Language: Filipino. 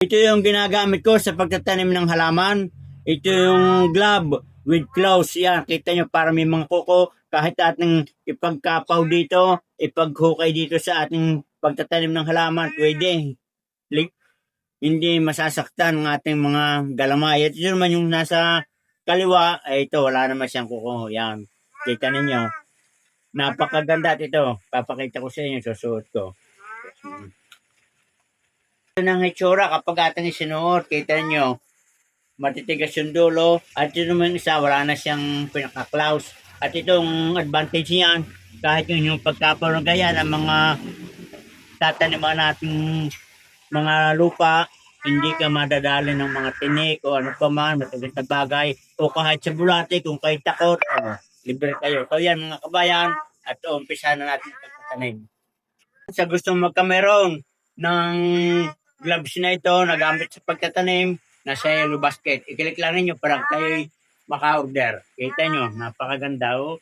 Ito yung ginagamit ko sa pagtatanim ng halaman. Ito yung glove with claws. Yan, kita nyo para may mga kuko. Kahit ating ipagkapaw dito, ipaghukay dito sa ating pagtatanim ng halaman, pwede. Like, hindi masasaktan ng ating mga galamay. Ito naman yung nasa kaliwa, ay ito, wala naman siyang kuko. Yan, kita ninyo. Napakaganda at ito. Papakita ko sa inyo, susuot ko. Ito ng itsura kapag ating isinuot, kita nyo, matitigas yung dulo. At ito naman yung isa, wala na siyang pinaka-claws. At itong advantage niyan, kahit yun yung pagkaparoon gaya ng mga tataniman nating mga lupa, hindi ka madadali ng mga tinik o ano pa man, matigas na bagay. O kahit sa bulate, kung kayo takot, oh, libre kayo. So yan mga kabayan, at umpisa na natin pagtatanim. Sa gustong magkameron ng gloves na ito na gamit sa pagtatanim, nasa yellow basket. I-click lang ninyo para kayo maka-order. Kita nyo, napakaganda oh.